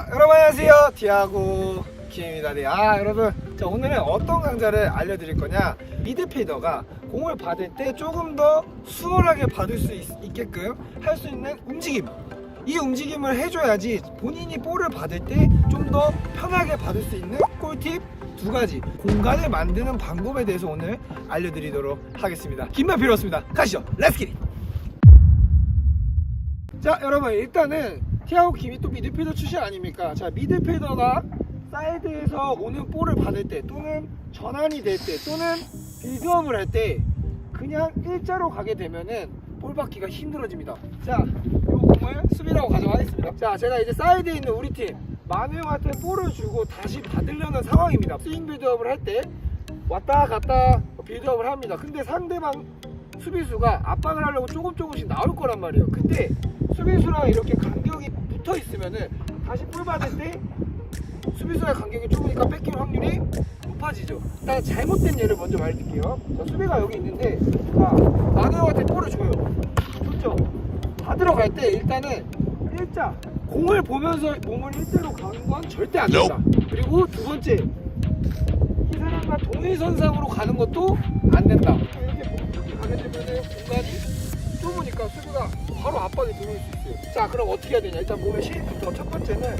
자, 여러분 안녕하세요. 디아고 김입니다. 네, 아 여러분, 자 오늘은 어떤 강좌를 알려드릴 거냐? 미드필더가 공을 받을 때 조금 더 수월하게 받을 수 있, 있게끔 할 수 있는 움직임. 이 움직임을 해줘야지 본인이 볼을 받을 때 좀 더 편하게 받을 수 있는 꿀팁 두 가지 공간을 만드는 방법에 대해서 오늘 알려드리도록 하겠습니다. 긴말 필요 없습니다. 가시죠. 렛츠 기릿! 자 여러분 일단은 티아고 김이 또 미드필더 출신 아닙니까? 자 미드필더가 사이드에서 오는 볼을 받을 때 또는 전환이 될 때 또는 빌드업을 할 때 그냥 일자로 가게 되면은 볼 받기가 힘들어집니다. 자 이 공을 수비라고 가져가겠습니다. 자 제가 이제 사이드에 있는 우리 팀 만우 형한테 볼을 주고 다시 받으려는 상황입니다. 스윙 빌드업을 할 때 왔다 갔다 빌드업을 합니다. 근데 상대방 수비수가 압박을 하려고 조금 조금씩 나올 거란 말이에요. 근데 수비수랑 이렇게 간격이 붙어 있으면은 다시 볼 받을 때 수비수의 간격이 좁으니까 뺏길 확률이 높아지죠. 일단 잘못된 예를 먼저 말해드릴게요. 자, 수비가 여기 있는데 자, 마누어한테 볼을 줘요. 좋죠? 받으러 갈때 일단은 일자 공을 보면서 몸을 일자로 가는 건 절대 안 된다. 그리고 두 번째 이 사람과 동일선상으로 가는 것도 안 된다. 이렇게 이렇게 가게 되면은 공간이 좁으니까 수비가 바로 압박이 들어올 수 있어요. 자, 그럼 어떻게 해야 되냐? 일단 몸의 시부터 첫 번째는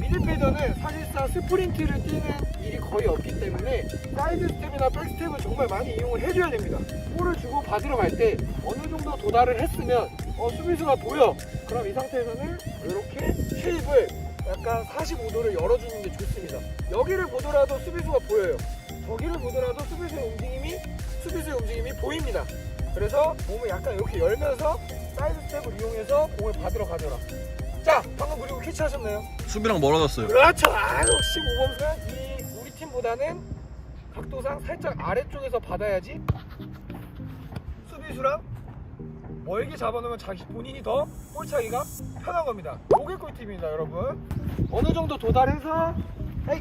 미드필더는 사실상 스프린트를 뛰는 일이 거의 없기 때문에 사이드 스텝이나 백 스텝을 정말 많이 이용을 해줘야 됩니다. 볼을 주고 받으러 갈 때 어느 정도 도달을 했으면 어, 수비수가 보여. 그럼 이 상태에서는 이렇게 쉐입을 약간 45도를 열어주는 게 좋습니다. 여기를 보더라도 수비수가 보여요. 저기를 보더라도 수비수의 움직임이 수비수의 움직임이 보입니다. 그래서 몸을 약간 이렇게 열면서 사이드 이용해서 공을 받으러 가져라. 자, 방금 그리고 캐치하셨나요? 수비랑 멀어졌어요. 그렇죠. 아, 역시 모범수는 이 우리 팀보다는 각도상 살짝 아래쪽에서 받아야지 수비수랑 멀게 잡아놓으면 자기 본인이 더 볼차기가 편한 겁니다. 요게 꿀팁입니다, 여러분. 어느 정도 도달해서 헤이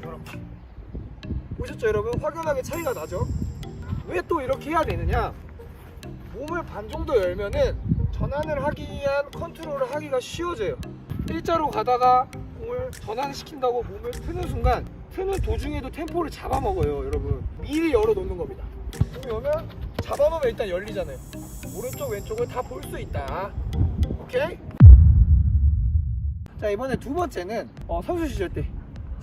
이렇게 보셨죠, 여러분? 확연하게 차이가 나죠. 왜 또 이렇게 해야 되느냐? 몸을 반 정도 열면은 전환을 하기 위한 컨트롤을 하기가 쉬워져요. 일자로 가다가 공을 전환시킨다고 몸을 트는 순간 트는 도중에도 템포를 잡아먹어요, 여러분. 미리 열어놓는 겁니다. 몸이 오면 잡아놓으면 일단 열리잖아요. 오른쪽 왼쪽을 다 볼 수 있다. 오케이? 자 이번에 두 번째는 어, 선수 시절 때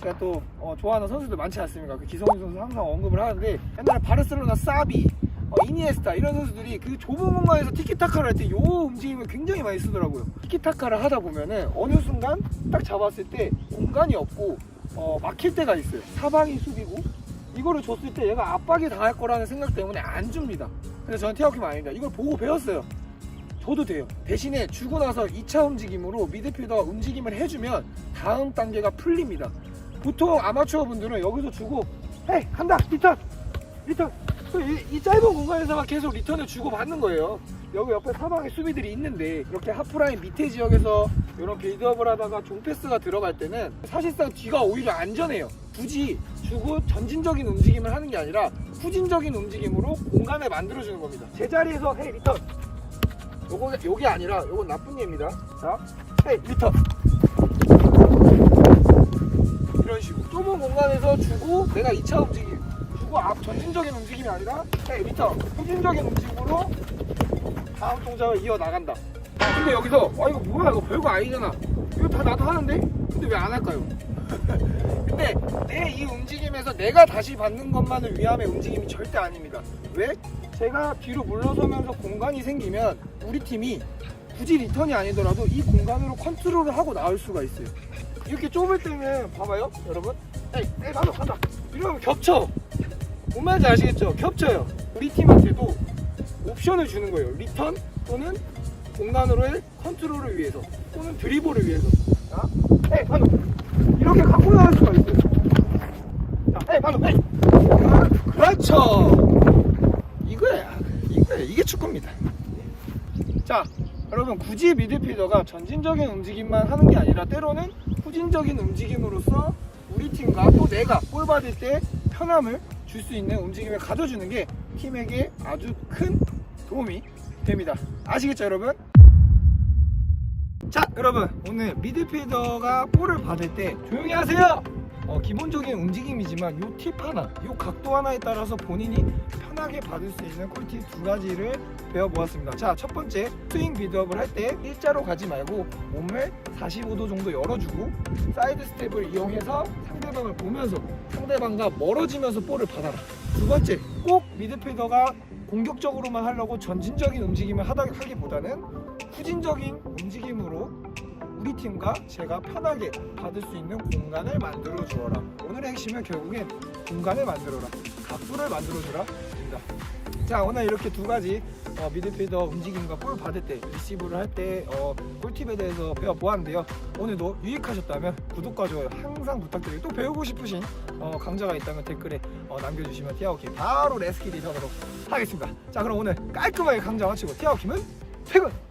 제가 또 어, 좋아하는 선수들 많지 않습니까? 그 기성용 선수 항상 언급을 하는데 옛날에 바르셀로나 사비, 어, 이니에스타 이런 선수들이 그 좁은 공간에서 티키타카를 할 때 요 움직임을 굉장히 많이 쓰더라고요. 티키타카를 하다 보면은 어느 순간 딱 잡았을 때 공간이 없고 어, 막힐 때가 있어요. 사방이 수비고 이거를 줬을 때 얘가 압박이 당할 거라는 생각 때문에 안 줍니다. 근데 저는 티아키만 아닙니다. 이걸 보고 배웠어요. 줘도 돼요. 대신에 주고 나서 2차 움직임으로 미드필더가 움직임을 해주면 다음 단계가 풀립니다. 보통 아마추어 분들은 여기서 주고 헤이 간다 리턴 리턴 이, 이 짧은 공간에서만 계속 리턴을 주고 받는 거예요. 여기 옆에 사방에 수비들이 있는데 이렇게 하프라인 밑에 지역에서 이런 빌드업을 하다가 종패스가 들어갈 때는 사실상 뒤가 오히려 안전해요. 굳이 주고 전진적인 움직임을 하는 게 아니라 후진적인 움직임으로 공간을 만들어주는 겁니다. 제자리에서 헤이 리턴 요거 요게 아니라 요건 나쁜 예입니다. 자, 헤이 리턴. 이런 식으로 좁은 공간에서 주고 내가 2차 움직임 주고 앞 전진적인 움직임이 아니라 헤이 리턴 후진적인 움직임으로 다음 동작을 이어 나간다. 근데 여기서 아 이거 뭐야 이거 별거 아니잖아. 이거 다 나도 하는데 근데 왜 안 할까요? 근데 내 이 움직임에서 내가 다시 받는 것만을 위함의 움직임이 절대 아닙니다. 왜? 제가 뒤로 물러서면서 공간이 생기면 우리 팀이 굳이 리턴이 아니더라도 이 공간으로 컨트롤을 하고 나올 수가 있어요. 이렇게 좁을 때는 봐봐요, 여러분. 에이, 에이, 나도 간다. 이러면 겹쳐. 뭔 말인지 아시겠죠? 겹쳐요. 우리 팀한테도 옵션을 주는 거예요. 리턴 또는 공간으로의 컨트롤을 위해서 또는 드리블을 위해서. 자, 에이, 반응. 이렇게 갖고 나갈 수가 있어요. 자, 에이, 반응, 에이. 아, 그렇죠. 이거야. 이거야. 이게 축구입니다. 자, 여러분 굳이 미드필더가 전진적인 움직임만 하는 게 아니라 때로는 후진적인 움직임으로써 우리 팀과 또 내가 볼 받을 때 편함을 줄 수 있는 움직임을 가져주는 게 팀에게 아주 큰 도움이 됩니다. 아시겠죠, 여러분? 자 여러분 오늘 미드필더가 볼을 받을 때 조용히 하세요 어, 기본적인 움직임이지만 요 팁 하나 요 각도 하나에 따라서 본인이 편하게 받을 수 있는 꿀팁 두 가지를 배워보았습니다. 자 첫 번째 스윙 비드업을 할 때 일자로 가지 말고 몸을 45도 정도 열어주고 사이드 스텝을 이용해서 상대방을 보면서 상대방과 멀어지면서 볼을 받아라. 두 번째 꼭 미드필더가 공격적으로만 하려고 전진적인 움직임을 하다, 하기보다는 후진적인 움직임으로 우리 팀과 제가 편하게 받을 수 있는 공간을 만들어 주어라. 오늘의 핵심은 결국엔 공간을 만들어라. 각도를 만들어 주라. 입니다. 자 오늘 이렇게 두 가지 어, 미드필더 움직임과 볼 받을 때 리시브를 할때 어, 꿀팁에 대해서 배워보았는데요. 오늘도 유익하셨다면 구독과 좋아요 항상 부탁드리고 또 배우고 싶으신 어, 강좌가 있다면 댓글에 어, 남겨주시면 티아오킴 바로 레스키리 하도록 하겠습니다. 자 그럼 오늘 깔끔하게 강좌 마치고 티아오킴은 퇴근!